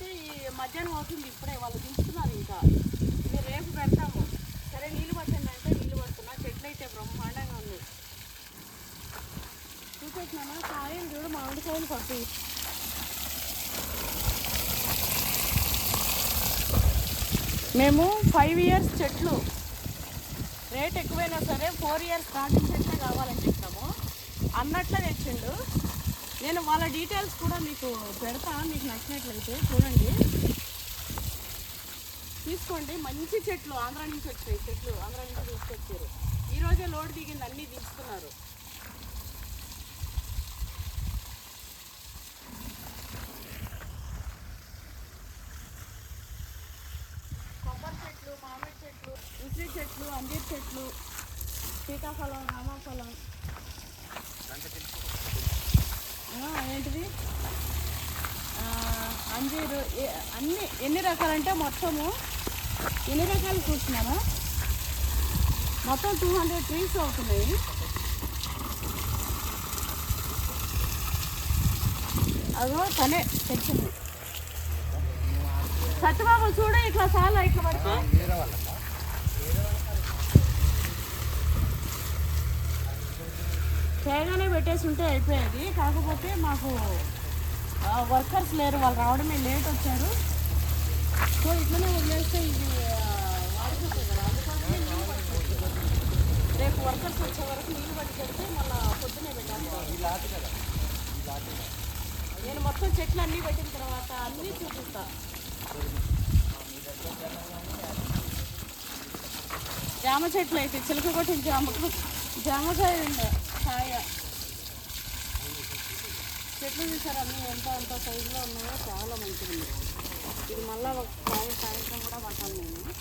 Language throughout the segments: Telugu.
అయితే ఈ మధ్యాహ్నం అవుతుంది ఇప్పుడే వాళ్ళు దించుతున్నారు ఇంకా. మీరు రేపు పెడతాము. సరే నీళ్ళు పట్టండి అంటే నీళ్ళు పడుతున్నా. చెట్లు అయితే బ్రహ్మాండంగా ఉంది. చూపెట్టినామా కాయలు చూడు మామిడి కాయలు పట్టి మేము ఫైవ్ ఇయర్స్ చెట్లు. రేట్ ఎక్కువైనా సరే ఫోర్ ఇయర్స్ స్టార్టింగ్ చెట్లే కావాలని చెప్పినాము. అన్నట్లే తెచ్చిండు. నేను వాళ్ళ డీటెయిల్స్ కూడా మీకు పెడతా మీకు నచ్చినట్లయితే చూడండి. తీసుకోండి. మంచి చెట్లు ఆంధ్ర నుంచి వచ్చాయి చెట్లు ఆంధ్ర నుంచి తీసుకొచ్చారు. ఈరోజే లోడ్ దిగింది అన్నీ తీసుకున్నారు కొబ్బరి చెట్లు మామిడి చెట్లు ఉసిరి చెట్లు అంజీర్ చెట్లు సీతాఫలం రామాఫలం. ఏంటిది? అంజీరు అన్ని ఎన్ని రకాలంటే మొత్తము ఎన్ని రకాలు చూస్తున్నారా మొత్తం టూ హండ్రెడ్ ట్రీస్ అవుతున్నాయి. అదో తనే తెచ్చింది. సత్యబాబు చూడ ఇట్లా చాలా ఇట్లా పడితే. చేయగానే పెట్టేసి ఉంటే అయిపోయేది. కాకపోతే మాకు వర్కర్స్ లేరు. వాళ్ళు రావడమే లేట్ వచ్చారు. సో ఇట్లనే వదిలేస్తే ఇది వాడిపోతుంది కదా. నీళ్ళు రేపు వర్కర్స్ వచ్చే వరకు నీళ్ళు పట్టి పెడితే మళ్ళీ పొద్దునే పెట్టాలి. నేను మొత్తం చెట్లు అన్నీ పెట్టిన తర్వాత అన్నీ చూపిస్తా. జామ చెట్లు అయితే చిలక కొట్టిన జామ జామకాయ ఉండే. కాయ చెట్లు చూసారు? అన్నీ ఎంత అంత సైజులో ఉన్నాయో చాలా మంచిది ఇది మళ్ళీ ఒక కాయ సాయంత్రం కూడా పట్టాలి నేను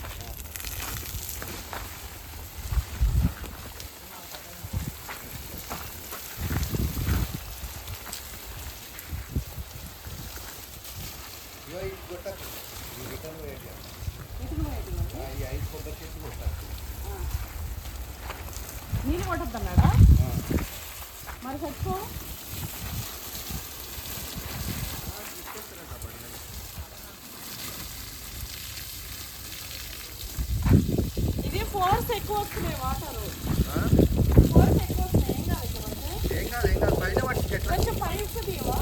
ఇటుక వేయటం ఆ. నీళ్ళు కొట్టద్దన్నాడా మరి చచ్చిపో ఇది ఫోర్స్ ఎక్కువ వస్తున్నాయి వాటర్. ఫోర్స్ ఎక్కువ వస్తున్నాయి. ఏం కాదు. ఏం కాదు పైన పట్టి కొంచెం తీయవా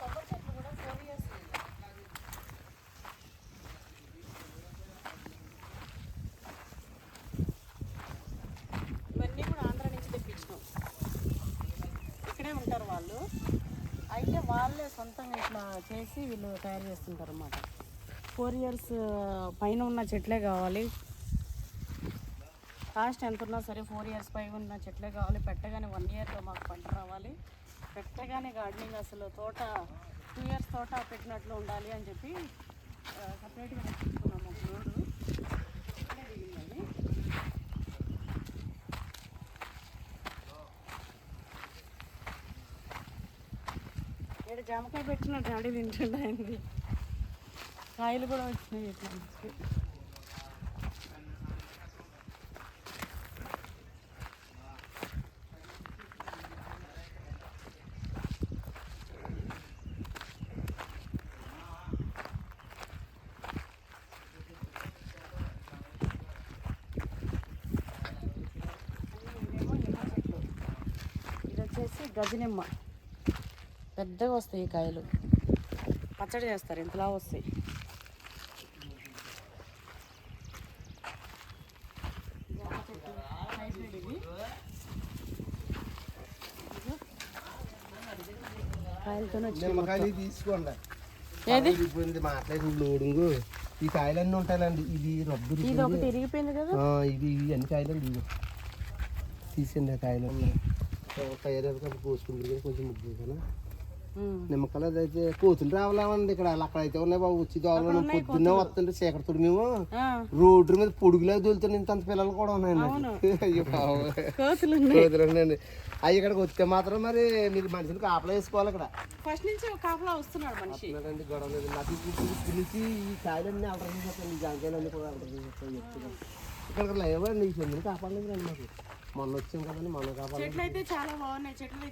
కొబ్బరి చెట్లు కూడా four years ఉన్నాయి. ఇవన్నీ కూడా ఆంధ్ర నుంచి తెప్పించినాం ఇక్కడే ఉంటారు వాళ్ళు. అయితే వాళ్ళే సొంతంగా ఇట్లా చేసి వీళ్ళు తయారు చేస్తుంటారు అన్నమాట. ఫోర్ ఇయర్స్ పైన ఉన్న చెట్లే కావాలి. కాస్ట్ ఎంత ఉన్నా సరే ఫోర్ ఇయర్స్ పై ఉన్న చెట్లే కావాలి. పెట్టగానే వన్ ఇయర్లో మాకు పంట రావాలి. పెట్టగానే గార్డెనింగ్ అసలు తోట టూ ఇయర్స్ తోట పెట్టినట్లు ఉండాలి అని చెప్పి సపరేట్గా తెచ్చుకున్నాము ఒక లోడు ఇక్కడే దిగింది అది. ఇక్కడ జామకాయ పెట్టిన డాడీ తింటున్నాయండి కాయలు కూడా వచ్చినాయి ఇట్లా ఇది వచ్చేసి గజనిమ్మ. పెద్దగా వస్తాయి ఈ కాయలు. పచ్చడి చేస్తారు ఇంతలా వస్తాయి. నిమ్మకాయలు. తీసుకోండి. ఏది? మాట్లాడి లోడింగ్. ఈ కాయలన్నీ ఉంటాయండి ఇది రబ్బు ఇరిగిపోయింది. కదా? ఇది అన్ని కాయలండి ఇవి? తీసండి ఆ కాయలు. తయారు కోసుకుంటుంది కదా కొంచెం ముగ్గు కదా. నిమ్మకాయలు అదైతే కోతులు రావాలండి ఇక్కడ. అక్కడ అయితే ఉన్నాయి బాబు వచ్చి దోవలు పొద్దున్నే వస్తుంటే చీకటితో మేము రోడ్డు మీద పొడుగులా దొలుతుంది ఇంత పిల్లలు కూడా. ఉన్నాయండి. అయ్యో బాబు కోతులు అవి ఇక్కడికి వస్తే మాత్రం మరి మీరు మనిషిని కాపలా వేసుకోవాలి ఇక్కడ. ఫస్ట్ నుంచి కాపలా వస్తున్నాడు మనిషి. గొడవ లేదు. నాకు ఇప్పుడు ఇప్పుడు నుంచి ఈ కాయలన్నీ అవసరం చేస్తాను ఈ జాంకాయలన్నీ కూడా అవసరం చేస్తాను చెప్తున్నాను ఇక్కడ లేవండి ఈ చెందిని కాపాడలేదు రండి మాకు. మొన్న వచ్చాం కదండి మొన్న కావాలి చెట్లు అయితే చాలా బాగున్నాయి. చెట్లు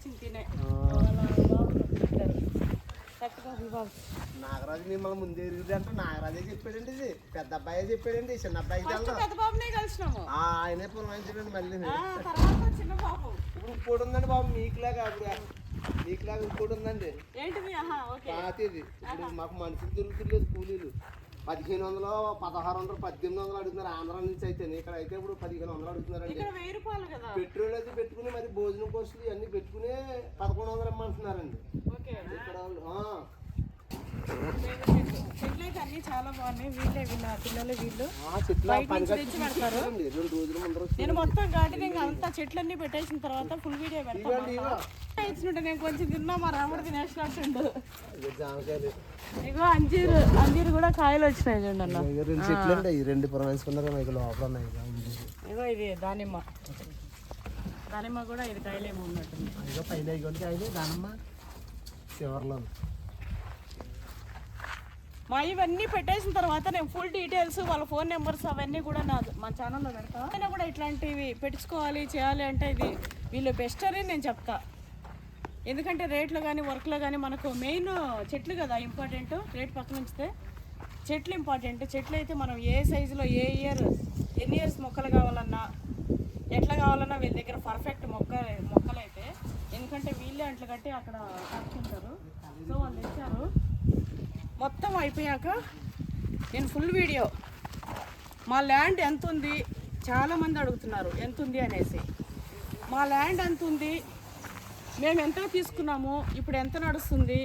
నాగరాజు మిమ్మల్ని ముందే ఎరుగుతుంది అంటే. నాగరాజే చెప్పాడండి ఇది. పెద్ద అబ్బాయే చెప్పాడండి. చిన్న ఆ, ఆయనే పురమాయించాడండి మళ్ళీ. ఇప్పుడు ఇంకోటి ఉందండి బాబు మీకులాగా అప్పుడు మీకులాగా ఇంకోటి ఉందండి. పాతది. ఇప్పుడు మాకు మనుషులు దొరుకుతులేదు కూలీలు పదిహేను వందలు పదహారు వందలు పద్దెనిమిది వందలు అడుగుతున్నారు ఆంధ్ర నుంచి అయితే. ఇక్కడ అయితే ఇప్పుడు పదిహేను వందలు అడుగుతున్నారండి. పెట్రోల్ అది పెట్టుకుని మరి భోజనం కోసులు ఇవన్నీ పెట్టుకుని పదకొండు వందలు ఇమ్మంటున్నారండి ఇక్కడ వాళ్ళు, ఆ. చెట్లు చెట్లు అయితే అన్ని చాలా బాగున్నాయి. వీళ్ళే వీళ్ళ పిల్లలు వీళ్ళు. చెట్లు పెడతారు. నేను మొత్తం గార్డెనింగ్ అంతా చెట్లన్నీ పెట్టేసిన తర్వాత ఫుల్ వీడియో పెడతాను నేను కొంచెం తిన్నా మా రాముడు తినేసినట్టుండు ఇగో అంజీరు అంజీరు కూడా కాయలు వచ్చినాయి చూడండి అన్న. రెండు చెట్లు లోపల. ఇగో ఇది దానిమ్మ. దానిమ్మ కూడా ఇది కాయలేమో ఉన్నట్టుంది దానమ్మ చివర్లో మా ఇవన్నీ పెట్టేసిన తర్వాత నేను ఫుల్ డీటెయిల్స్ వాళ్ళ ఫోన్ నెంబర్స్ అవన్నీ కూడా నా మా ఛానల్లో పెడతా. అయినా కూడా ఇట్లాంటివి పెట్టుకోవాలి చేయాలి అంటే ఇది వీళ్ళు బెస్ట్ అని నేను చెప్తా. ఎందుకంటే రేట్లు కానీ వర్క్లో కానీ మనకు మెయిన్ చెట్లు కదా ఇంపార్టెంట్ రేట్ పక్కన ఉంచితే చెట్లు ఇంపార్టెంట్ చెట్లు అయితే మనం ఏ సైజులో ఏ ఇయర్ ఎన్ని ఇయర్స్ మొక్కలు కావాలన్నా ఎట్లా కావాలన్నా వీళ్ళ దగ్గర పర్ఫెక్ట్ మొక్క మొక్కలు అయితే ఎందుకంటే వీళ్ళే అంట్లు కట్టి అక్కడ కట్టుకుంటారు సో వాళ్ళు తెచ్చారు మొత్తం అయిపోయాక నేను ఫుల్ వీడియో మా ల్యాండ్ ఎంత ఉంది? చాలామంది అడుగుతున్నారు ఎంత ఉంది అనేసి. మా ల్యాండ్ ఎంత ఉంది? మేము ఎంత తీసుకున్నాము? ఇప్పుడు ఎంత నడుస్తుంది?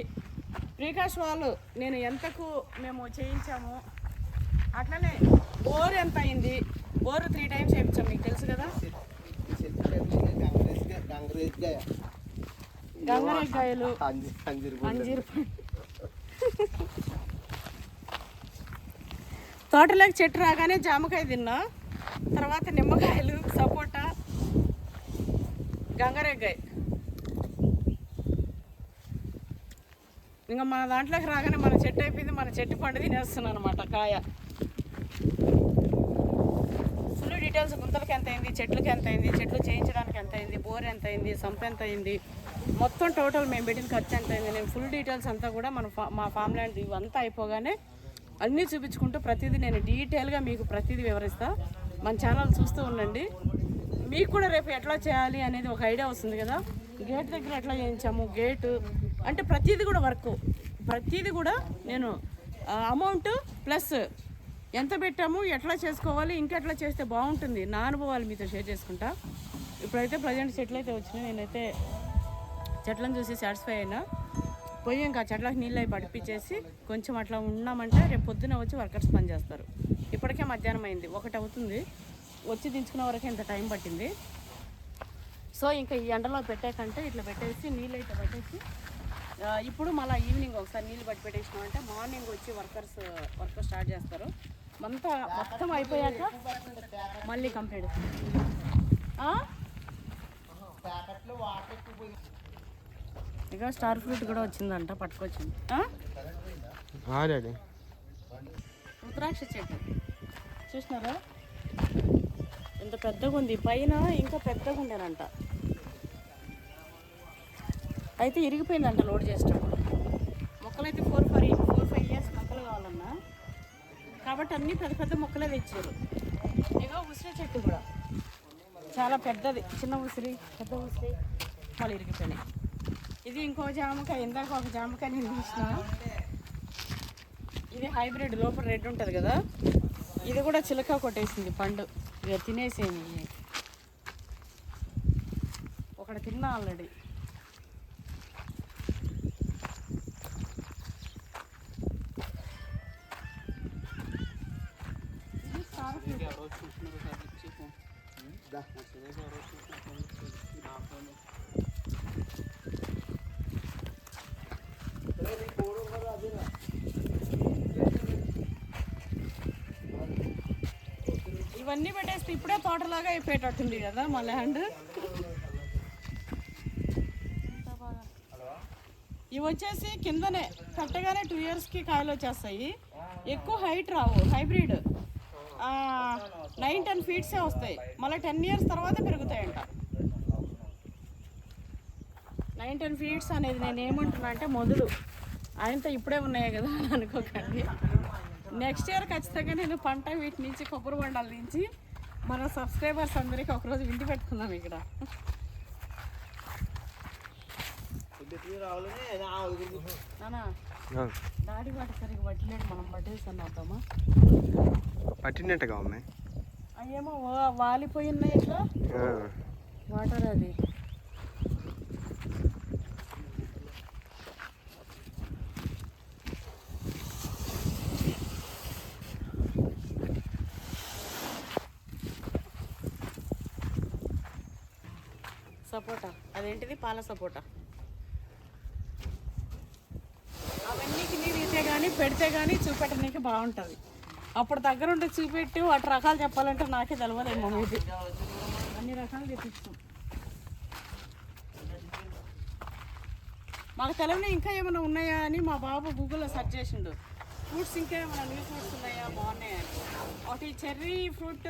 ప్రీకాష్ వాళ్ళు నేను ఎంతకు మేము చేయించాము? అట్లనే బోర్ ఎంత అయింది? బోర్ త్రీ టైమ్స్ చేయించాం మీకు తెలుసు కదా? గంగరేజ్గాయ గంగరేకాయలు అంజీరు అంజీరు తోటలోకి చెట్టు రాగానే జామకాయ తిన్నా. తర్వాత నిమ్మకాయలు సపోటా గంగరేకాయ ఇంకా మన దాంట్లోకి రాగానే మన చెట్టు అయిపోయింది మన చెట్టు పండు తినేస్తున్నాను అనమాట కాయ. ఫుల్ డీటెయిల్స్ గుంతలకి ఎంత అయింది చెట్లకి ఎంత అయింది చెట్లు చేయించడానికి ఎంత అయింది బోర్ ఎంత అయింది సంప ఎంత అయింది మొత్తం టోటల్ మేము పెట్టిన ఖర్చు ఎంత అయింది నేను ఫుల్ డీటెయిల్స్ అంతా కూడా మన మా ఫామ్ ల్యాండ్ ఇవంతా అయిపోగానే అన్నీ చూపించుకుంటూ ప్రతిదీ నేను డీటెయిల్గా మీకు ప్రతిదీ వివరిస్తా. మన ఛానల్ చూస్తూ ఉండండి. మీకు కూడా రేపు ఎట్లా చేయాలి అనేది ఒక ఐడియా వస్తుంది కదా. గేట్ దగ్గర ఎట్లా చేయించాము? గేటు అంటే ప్రతిదీ కూడా వర్క్. ప్రతిదీ కూడా నేను అమౌంట్ ప్లస్ ఎంత పెట్టాము ఎట్లా చేసుకోవాలి ఇంకెట్లా చేస్తే బాగుంటుంది నా అనుభవాలు మీతో షేర్ చేసుకుంటా. ఇప్పుడైతే ప్రజెంట్ చెట్లు అయితే వచ్చినాయి నేనైతే చెట్లను చూసి సాటిస్ఫై అయినా. పోయి ఇంకా చెట్లకు నీళ్ళు అవి పడిపించేసి కొంచెం అట్లా ఉన్నామంటే రేపు పొద్దున వచ్చి వర్కర్స్ పని చేస్తారు. ఇప్పటికే మధ్యాహ్నం అయింది ఒకటి అవుతుంది. వచ్చి దించుకునే వరకు ఇంత టైం పట్టింది. సో ఇంకా ఈ ఎండలో పెట్టాకంటే ఇట్లా పెట్టేసి నీళ్ళు అయితే పెట్టేసి ఇప్పుడు మళ్ళీ ఈవినింగ్ ఒకసారి నీళ్ళు పట్టి పెట్టేసినామంటే మార్నింగ్ వచ్చి వర్కర్స్ వర్క్ స్టార్ట్ చేస్తారు. అంతా మొత్తం అయిపోయాక మళ్ళీ కంప్లీట్. ఇక స్టార్ ఫ్రూట్ కూడా వచ్చిందంట పట్టుకొచ్చింది. రుద్రాక్ష చెట్టు. చూసినారా? ఎంత పెద్దగా ఉంది. పైన ఇంకా పెద్దగా ఉండేనంట. అయితే ఇరిగిపోయిందంట లోడ్ చేసేటప్పుడు. మొక్కలు అయితే four five four five years మొక్కలు కావాలన్నా. కాబట్టి అన్ని పెద్ద పెద్ద మొక్కలే తెచ్చారు. ఇగో ఉసిరి చెట్టు కూడా. చాలా పెద్దది. చిన్న ఉసిరి పెద్ద ఉసిరి. మళ్ళీ ఇరిగిపోయినాయి. ఇది ఇంకో జామకాయ ఇందాక ఒక జామకాయ నేను చూసిన ఇది హైబ్రిడ్ లోపల రెడ్ ఉంటుంది కదా? ఇది కూడా చిలక కొట్టేసింది పండు. ఇక తినేసేమి ఒకటి తిన్నా ఆల్రెడీ ఇది ఇవన్నీ పెట్టేస్తే ఇప్పుడే తోటలాగా అయిపోయేటట్టుంది కదా మా ల్యాండ్ ఇవి వచ్చేసి కిందనే కట్టగానే టూ ఇయర్స్కి కాయలు వచ్చేస్తాయి. ఎక్కువ హైట్ రావు హైబ్రిడ్ నైన్ టెన్ ఫీట్సే వస్తాయి. మళ్ళీ టెన్ ఇయర్స్ తర్వాత పెరుగుతాయంట. నైన్ టెన్ ఫీట్స్ అనేది నేను ఏమంటున్నా అంటే మొదలు. ఆయనతో ఇప్పుడే ఉన్నాయి కదా అని అనుకోకండి. నెక్స్ట్ ఇయర్ ఖచ్చితంగా నేను పంట వీటి నుంచి కొబ్బరి బొండాల నుంచి మన సబ్స్క్రైబర్స్ అందరికీ ఒకరోజు విండి పెట్టుకుందాం ఇక్కడ. దాడి వాటి సరిగ్గా పట్టలేడు మనం పట్టేసాను అవుతామా పట్టినట్టుగా ఉన్నాయి అయ్యేమో వాలిపోయి ఉన్నాయి ఇట్లా. వాటర్ అది. సపోటా. అదేంటిది? పాల సపోటా. అవన్నీ నీరు ఇస్తే కానీ పెడితే కానీ చూపెట్టడానికి బాగుంటుంది. అప్పుడు దగ్గరుండి చూపెట్టి వాటి రకాలు చెప్పాలంటే నాకే తెలియదేమో ఇది అన్ని రకాలు తెప్పిస్తాం. మాకు తెలియని ఇంకా ఏమైనా ఉన్నాయా అని మా బాబు గూగుల్లో సెర్చ్ చేసిండు. ఫ్రూట్స్ ఇంకా ఏమైనా న్యూ ఫ్రూట్స్ ఉన్నాయా? బాగున్నాయని ఒకటి cherry fruit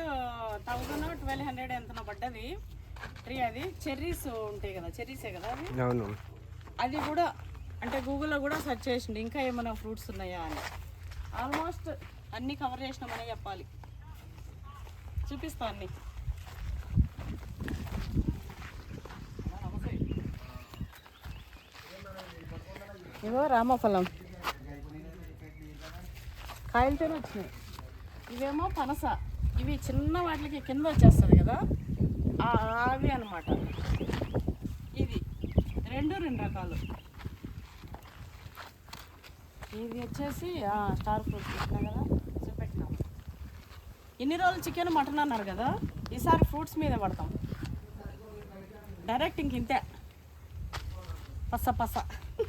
thousand twelve hundred ఎంత పడ్డది. ట్రీ అది. చెర్రీస్ ఉంటాయి కదా చెర్రీసే కదా అవి? అవును. అది కూడా అంటే గూగుల్లో కూడా సెర్చ్ చేసిండు ఇంకా ఏమైనా ఫ్రూట్స్ ఉన్నాయా అని. ఆల్మోస్ట్ అన్నీ కవర్ చేసినామనే చెప్పాలి. చూపిస్తా అన్ని. ఇగో రామఫలం. కాయలతోనే వచ్చినాయి. ఇవేమో పనస. ఇవి చిన్న వాటికి కింద వచ్చేస్తుంది కదా. అవి అనమాట ఇది రెండు రెండు రకాలు. ఇది వచ్చేసి స్టార్ ఫ్రూట్ పెట్టినా కదా చూపెట్టినాం. ఇన్ని రోజులు చికెన్ మటన్ అన్నారు కదా ఈసారి ఫ్రూట్స్ మీద పడతాం. డైరెక్ట్ ఇంక ఇంతే. పస పస.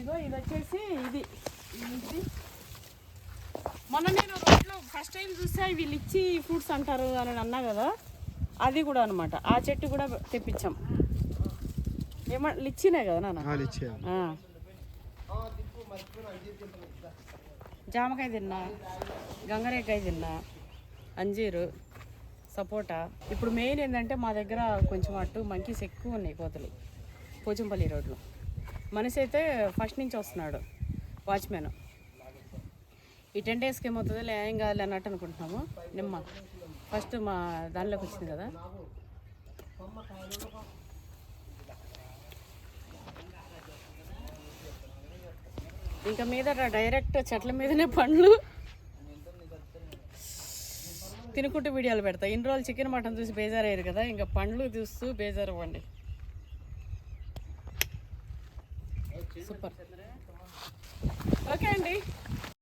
ఇదో ఇది వచ్చేసి ఇది. ఇది మొన్న నేను రోడ్లో ఫస్ట్ టైం చూసా ఇవి లిచ్చి ఫ్రూట్స్ అంటారు అని అన్నా కదా అది కూడా అనమాట ఆ చెట్టు కూడా తెప్పించాం. ఏమ లిచ్చినే కదా నాన్న? వాళ్ళు. జామకాయ తిన్నా గంగరేకాయ తిన్నా అంజీరు సపోటా. ఇప్పుడు మెయిన్ ఏంటంటే మా దగ్గర కొంచెం అటు మంకీస్ ఎక్కువ ఉన్నాయి కోతలు పోచంపల్లి రోడ్లో. మనిషి అయితే ఫస్ట్ నుంచి వస్తున్నాడు వాచ్మెన్ ఈ టెన్ డేస్కి ఏమవుతుందో లే ఏం కాదు అన్నట్టు అనుకుంటున్నాము. నిమ్మ. ఫస్ట్ మా దానిలోకి వచ్చింది కదా. ఇంకా మీద డైరెక్ట్ చెట్ల మీదనే పండ్లు. తినుకుంటూ వీడియోలు పెడతా. ఇన్ని రోజులు చికెన్ మటన్ చూసి బేజారయ్యారు కదా. ఇంకా పండ్లు చూస్తూ బేజారు అవ్వండి. సూపర్. ఓకే అండి.